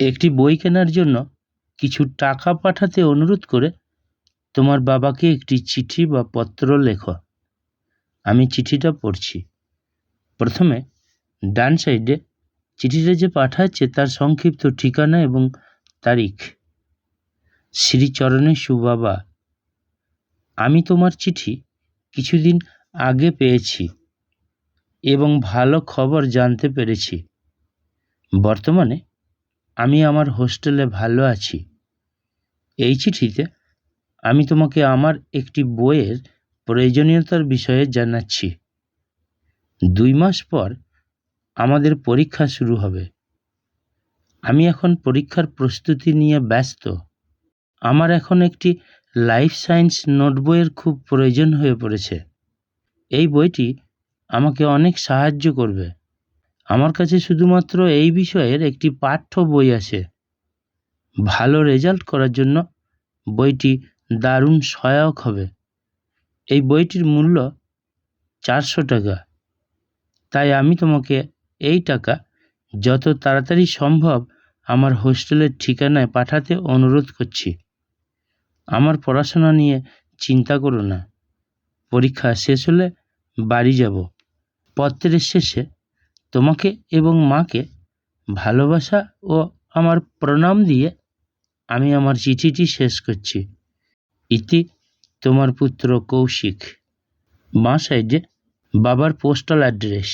একটি বই কেনার জন্য কিছু টাকা পাঠাতে অনুরোধ করে তোমার বাবাকে একটি চিঠি বা পত্র লেখো। আমি চিঠিটা পড়ছি। প্রথমে ডান সাইডে চিঠিটা যে পাঠাচ্ছে তার সংক্ষিপ্ত ঠিকানা এবং তারিখ। শ্রীচরণে সুবাবা, আমি তোমার চিঠি কিছুদিন আগে পেয়েছি এবং ভালো খবর জানতে পেরেছি। বর্তমানে আমি আমার হোস্টেলে ভালো আছি। এই চিঠিতে আমি তোমাকে আমার একটি বইয়ের প্রয়োজনীয়তার বিষয়ে জানাচ্ছি। দুই মাস পর আমাদের পরীক্ষা শুরু হবে। আমি এখন পরীক্ষার প্রস্তুতি নিয়ে ব্যস্ত। আমার এখন একটি লাইফ সায়েন্স নোট বইয়ের খুব প্রয়োজন হয়ে পড়েছে। এই বইটি আমাকে অনেক সাহায্য করবে। আমার কাছে শুধুমাত্র এই বিষয়ের একটি পাঠ্য বই আছে। ভালো রেজাল্ট করার জন্য বইটি দারুণ সহায়ক হবে। এই বইটির মূল্য চারশো টাকা। তাই আমি তোমাকে এই টাকা যত তাড়াতাড়ি সম্ভব আমার হোস্টেলের ঠিকানায় পাঠাতে অনুরোধ করছি। আমার পড়াশোনা নিয়ে চিন্তা করো না। পরীক্ষা শেষ হলে বাড়ি যাব। পত্রের শেষে তোমাকে এবং মাকে ভালোবাসা ও আমার প্রণাম দিয়ে আমি আমার চিঠিটি শেষ করছি। ইতি তোমার পুত্র কৌশিক। বাঁ সাইডে বাবার পোস্টাল অ্যাড্রেস